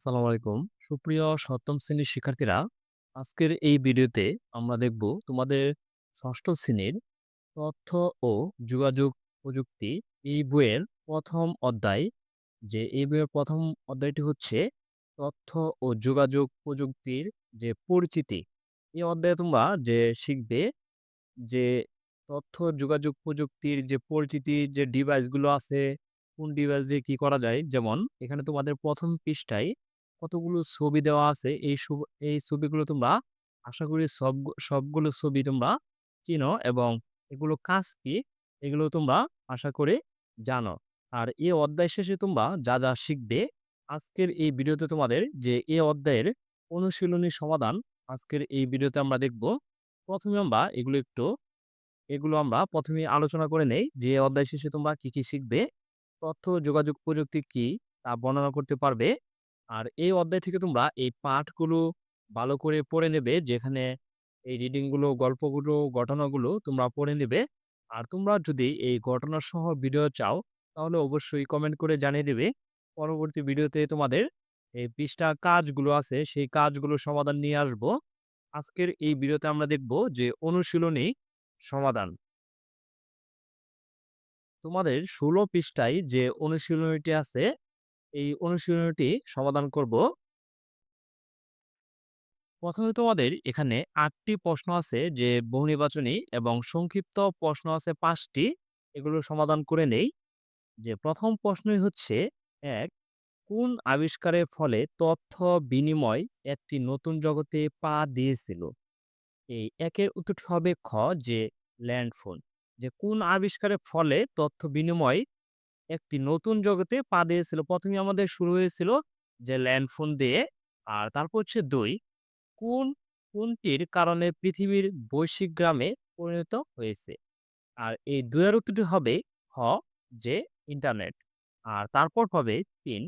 আসসালামু আলাইকুম। সুপ্রিয় সপ্তম শ্রেণির শিক্ষার্থীরা, আজকের এই ভিডিওতে আমরা দেখব তোমাদের ষষ্ঠ শ্রেণির তথ্য ও যোগাযোগ প্রযুক্তি এই বইয়ের প্রথম অধ্যায়। যে এই বইয়ের প্রথম অধ্যায়টি হচ্ছে তথ্য ও যোগাযোগ প্রযুক্তির যে পরিচিতি। এই অধ্যায়ে তোমরা যে শিখবে যে তথ্য যোগাযোগ প্রযুক্তির যে পরিচিতির যে ডিভাইসগুলো আছে, কোন ডিভাইস দিয়ে কী করা যায়? যেমন এখানে তোমাদের প্রথম পৃষ্ঠায় কতগুলো ছবি দেওয়া আছে। এই এই ছবিগুলো তোমরা আশা করি সব সবগুলো ছবি তোমরা চিনো এবং এগুলো কাজ কি? এগুলো তোমরা আশা করি জানো। আর এই অধ্যায় শেষে তোমরা যা, যা শিখবে আজকের এই ভিডিওতে তোমাদের যে এ অধ্যায়ের অনুশীলনী সমাধান আজকের এই ভিডিওতে আমরা দেখব। প্রথমে আমরা এগুলো একটু এগুলো আমরা প্রথমে আলোচনা করে নেই যে অধ্যায় শেষে তোমরা কি, কি শিখবে? তথ্য যোগাযোগ প্রযুক্তি কি? তা বর্ণনা করতে পারবে। আর এই অধ্যায় থেকে তোমরা এই পাঠগুলো ভালো করে পড়ে নেবে। যেখানে এই রিডিংগুলো, গল্পগুলো, ঘটনাগুলো তোমরা পড়ে নেবে। আর তোমরা যদি এই ঘটনা সহ ভিডিও চাও তাহলে অবশ্যই কমেন্ট করে জানিয়ে দেবে পরবর্তী ভিডিওতে তোমাদের এই পৃষ্ঠা কাজগুলো আছে সেই কাজগুলো সমাধান নিয়ে আসব। আজকের এই ভিডিওতে আমরা দেখব যে অনুশীলনী সমাধান। তোমাদের ১৬ পৃষ্ঠায় যে অনুশীলনীটি আছে, এই অনুশীলনীটি সমাধান করব। ১ম এ তোমাদের এখানে আটটি প্রশ্ন আছে যে বহুনির্বাচনী এবং সংক্ষিপ্ত প্রশ্ন আছে পাঁচটি এগুলো সমাধান করে নেই। যে প্রথম প্রশ্নই হচ্ছে এক, কোন আবিষ্কারের ফলে তথ্য বিনিময় একটি নতুন জগতে পা দিয়েছিল? এই ১ এর উত্তরটি হবে খ, যে ল্যান্ডফোন। যে কোন আবিষ্কারের ফলে তথ্য বিনিময় একটি নতুন জগতে পা দিয়েছিল? প্রথমে আমাদের শুরু হয়েছিল যে ল্যান্ডফোন দিয়ে। আর তারপর হচ্ছে দুই কোন কোনটির কারণে পৃথিবীর বৈশ্বিক গ্রামে পরিণত হয়েছে? আর এই ২ এর উত্তরটি হবে হ যে ইন্টারনেট। আর তারপর হবে তিন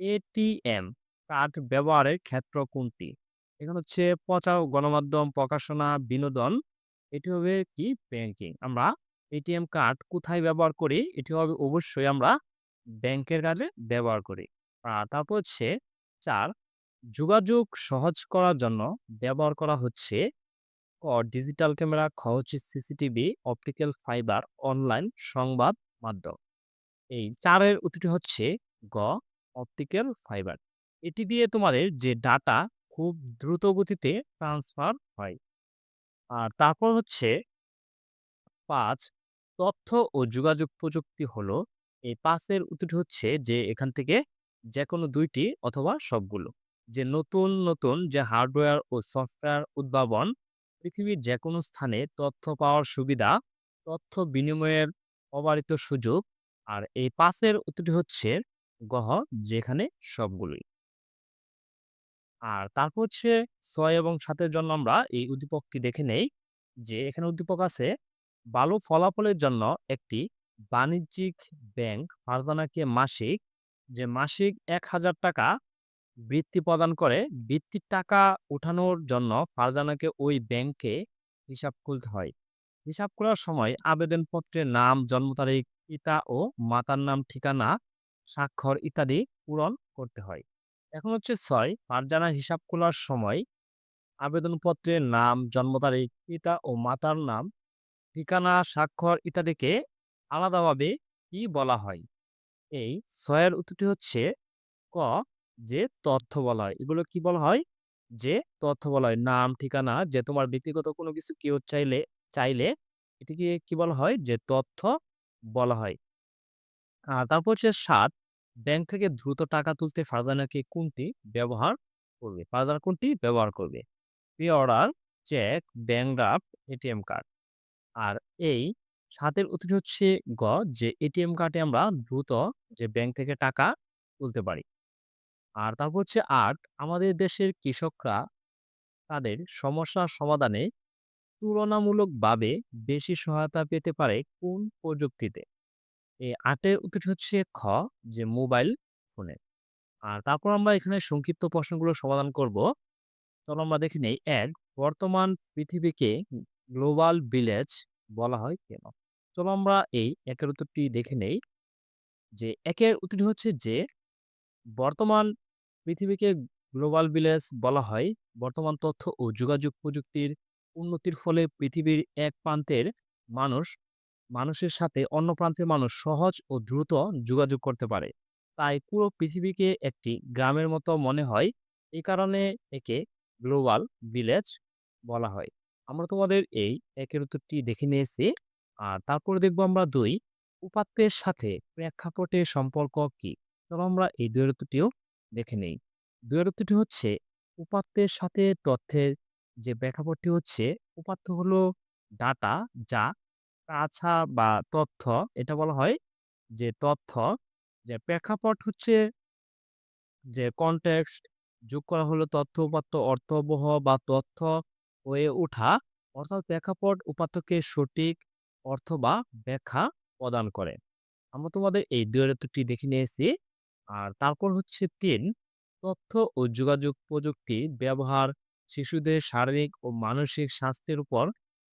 এটিএম কার্ড ব্যবহারের ক্ষেত্র কোনটি? এখানে হচ্ছে প্রচার, গণমাধ্যম, প্রকাশনা, বিনোদন। এটি হবে কি ব্যাংকিং। আমরা এটিএম কার্ড কোথায় ব্যবহার করি? এটি হবে অবশ্যই আমরা ব্যাংকের কাজে ব্যবহার করি। আর তারপর হচ্ছে চার যোগাযোগ সহজ করার জন্য ব্যবহার করা হচ্ছে ক ডিজিটাল ক্যামেরা, খ হচ্ছে সিসিটিভি, অপটিক্যাল ফাইবার, অনলাইন সংবাদ মাধ্যম। এই ৪ এর উত্তরটি হচ্ছে গ অপটিক্যাল ফাইবার। এটি দিয়ে তোমাদের যে ডাটা খুব দ্রুত গতিতে ট্রান্সফার হয়। আর তারপর হচ্ছে ৫ তথ্য ও যোগাযোগ প্রযুক্তি হলো এই ৫ এর উত্তরটি হচ্ছে যে এখান থেকে যেকোনো ২ টি অথবা সবগুলো। যে নতুন, নতুন যে হার্ডওয়্যার ও সফটওয়্যার উদ্ভাবন পৃথিবীর যেকোনো স্থানে তথ্য পাওয়ার সুবিধা, তথ্য বিনিময়ের অবারিত সুযোগ। আর এই ৫ এর উত্তরটি হচ্ছে গহ যেখানে সবগুলোই। আর তারপর হচ্ছে ছয় এবং ৭ এর জন্য আমরা এই উদ্দীপকটি দেখে নেই। যে এখানে উদ্দীপক আছে, ভালো ফলাফলের জন্য একটি বাণিজ্যিক ব্যাংক ফারজানাকে মাসিক যে মাসিক ৳১,০০০ বৃত্তি প্রদান করে। বৃত্তির টাকা উঠানোর জন্য ফারজানাকে ওই ব্যাংকে হিসাব খুলতে হয়। হিসাব খোলার সময় আবেদনপত্রের নাম, জন্ম তারিখ, পিতা ও মাতার নাম, ঠিকানা, স্বাক্ষর ইত্যাদি পূরণ করতে হয়। এখন হচ্ছে ছয় ফারজানা হিসাব খোলার সময় আবেদনপত্রের নাম, জন্ম তারিখ, পিতা ও মাতার নাম, ঠিকানা, স্বাক্ষর ইত্যাদিকে আলাদাভাবে কি বলা হয়? এই ৬ এর উত্তরটি হচ্ছে ক যে তথ্য বলা হয়। এগুলো কি বলা হয়? যে তথ্য বলা হয়। নাম, ঠিকানা যে তোমার ব্যক্তিগত কোনো কিছু কেউ চাইলে চাইলে এটিকে কি বলা হয়? যে তথ্য বলা হয়। আর তারপর হচ্ছে সাত ব্যাংক থেকে দ্রুত টাকা তুলতে ফারজানাকে কোনটি ব্যবহার করবে? ফারজানা কোনটি ব্যবহার করবে? Pay order, cheque, bank draft, ATM card. আর এই ৭ এর উত্তরটি হচ্ছে গ, যে এটিএম কার্ডে আমরা দ্রুত যে ব্যাংক থেকে টাকা তুলতে পারি। আর তারপর হচ্ছে ৮ আমাদের দেশের কৃষকরা তাদের সমস্যার সমাধানে তুলনামূলকভাবে বেশি সহায়তা পেতে পারে কোন প্রযুক্তিতে? এই ৮ এর উত্তরটি হচ্ছে খ, যে মোবাইল ফোনে। আর তারপর আমরা এখানে সংক্ষিপ্ত প্রশ্নগুলো সমাধান করব। চলো আমরা দেখে নেই ১ বর্তমান পৃথিবীকে গ্লোবাল ভিলেজ বলা হয় কেন? চলো আমরা এই একের উত্তরটি দেখে নেই। যে একের উত্তরটি হচ্ছে যে, বর্তমান পৃথিবীকে গ্লোবাল ভিলেজ বলা হয় বর্তমান তথ্য ও যোগাযোগ প্রযুক্তির উন্নতির ফলে পৃথিবীর এক প্রান্তের মানুষ, মানুষের সাথে অন্য প্রান্তের মানুষ সহজ ও দ্রুত যোগাযোগ করতে পারে তাই পুরো পৃথিবীকে একটি গ্রামের মতো মনে হয় এই কারণে একে গ্লোবাল ভিলেজ বলা হয় আমরা তোমাদের এই একের উত্তরটি দেখে নিয়েছি। আর তারপরে দেখব আমরা দুই, উপাত্তের সাথে প্রেক্ষাপটের সম্পর্ক কি? তবে আমরা এই দুয়ের উত্তরটিও দেখে নেই। দুয়ের উত্তরটি হচ্ছে, উপাত্তের সাথে তথ্যের যে প্রেক্ষাপটটি হচ্ছে, উপাত্ত হলো ডাটা যা কাছা বা তথ্য, এটা বলা হয় যে তথ্য, যে প্রেক্ষাপট হচ্ছে যে কনটেক্সট যোগ করা হলো তথ্য, উপাত্ত অর্থবহ বা তথ্য হয়ে ওঠা অর্থাৎ প্রেক্ষাপট উপাত্তকে সঠিক অর্থ বা ব্যাখ্যা প্রদান করে। আমরা তোমাদের এই দুয়ের উত্তরটি দেখে নিয়েছি। আর তারপর হচ্ছে তিন, তথ্য ও যোগাযোগ প্রযুক্তি ব্যবহার শিশুদের শারীরিক ও মানসিক স্বাস্থ্যের উপর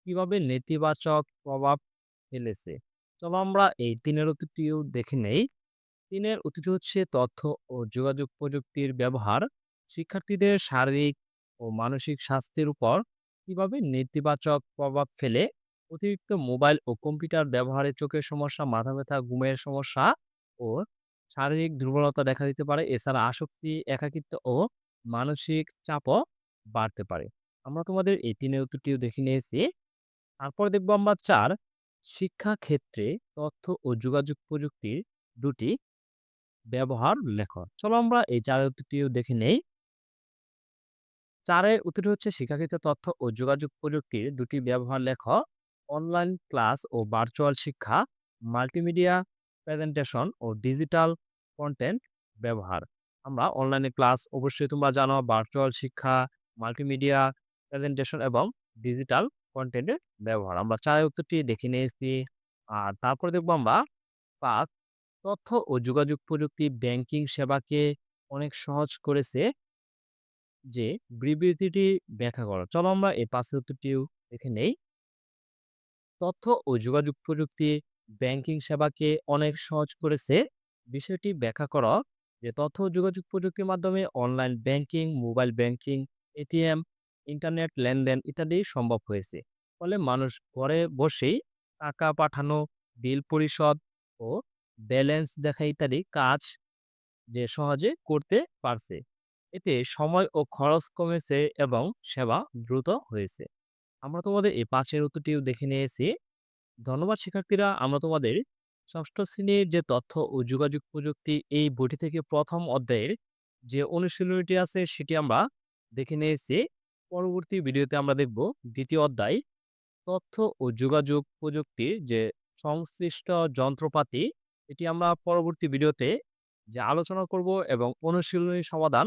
কীভাবে নেতিবাচক প্রভাব ফেলেছে। চলো আমরা এই তিনের উত্তরটিও দেখে নেই। তিনের উত্তরটি হচ্ছে তথ্য ও যোগাযোগ প্রযুক্তির ব্যবহার শিক্ষার্থীদের শারীরিক ও মানসিক স্বাস্থ্যের উপর কীভাবে নেতিবাচক প্রভাব ফেলে অতিরিক্ত মোবাইল ও কম্পিউটার ব্যবহারে চোখের সমস্যা, মাথা ব্যথা, ঘুমের সমস্যা ও শারীরিক দুর্বলতা দেখা দিতে পারে। এছাড়া আসক্তি, একাকিত্ব ও মানসিক চাপও বাড়তে পারে। আমরা তোমাদের এই তিনের উত্তরটিও দেখে নিয়েছি। তারপর দেখব আমরা চার শিক্ষা ক্ষেত্রে তথ্য ও যোগাযোগ প্রযুক্তির দুটি ব্যবহার লেখ চলো আমরা এই চারের উত্তরটিও দেখে নেই। চারের উত্তরটি হচ্ছে শিক্ষাক্ষেত্রে তথ্য ও যোগাযোগ প্রযুক্তির দুটি ব্যবহার লেখ। অনলাইন ক্লাস ও ভার্চুয়াল শিক্ষা, মাল্টিমিডিয়া প্রেজেন্টেশন ও ডিজিটাল কন্টেন্ট ব্যবহার। আমরা অনলাইনে ক্লাস অবশ্যই তোমরা জানো, ভার্চুয়াল শিক্ষা, মাল্টিমিডিয়া প্রেজেন্টেশন এবং ডিজিটাল কন্টেন্টের ব্যবহার। আমরা চারের উত্তরটি দেখে নিয়েছি। আর তারপরে দেখব আমরা পাঁচ, তথ্য ও যোগাযোগ প্রযুক্তি ব্যাংকিং সেবাকে অনেক সহজ করেছে। যে বিবৃতিটি ব্যাখ্যা করো। চলো আমরা এই পাঁচের উত্তরটিও দেখে নেই। তথ্য ও যোগাযোগ প্রযুক্তি ব্যাংকিং সেবাকে অনেক সহজ করেছে। বিষয়টি ব্যাখ্যা করো যে তথ্য ও যোগাযোগ প্রযুক্তির মাধ্যমে online banking, mobile banking ATM internet লেনদেন ইত্যাদি সম্ভব হয়েছে। ফলে মানুষ ঘরে বসেই টাকা পাঠানো, বিল পরিশোধ ও ব্যালেন্স দেখা ইত্যাদি কাজ যে সহজে করতে পারছে। এতে সময় ও খরচ কমেছে এবং সেবা দ্রুত হয়েছে। আমরা তোমাদের এই পাঁচের উত্তরটিও দেখে নিয়েছি। ধন্যবাদ শিক্ষার্থীরা, আমরা তোমাদের ষষ্ঠ শ্রেণির যে তথ্য ও যোগাযোগ প্রযুক্তি, এই বইটি থেকে প্রথম অধ্যায়ের যে অনুশীলনীটি আছে সেটি আমরা দেখে নিয়েছি। পরবর্তী ভিডিওতে আমরা দেখব দ্বিতীয় অধ্যায়, তথ্য ও যোগাযোগ প্রযুক্তির যে সংশ্লিষ্ট যন্ত্রপাতি, এটি আমরা পরবর্তী ভিডিওতে যে আলোচনা করব এবং অনুশীলনী সমাধান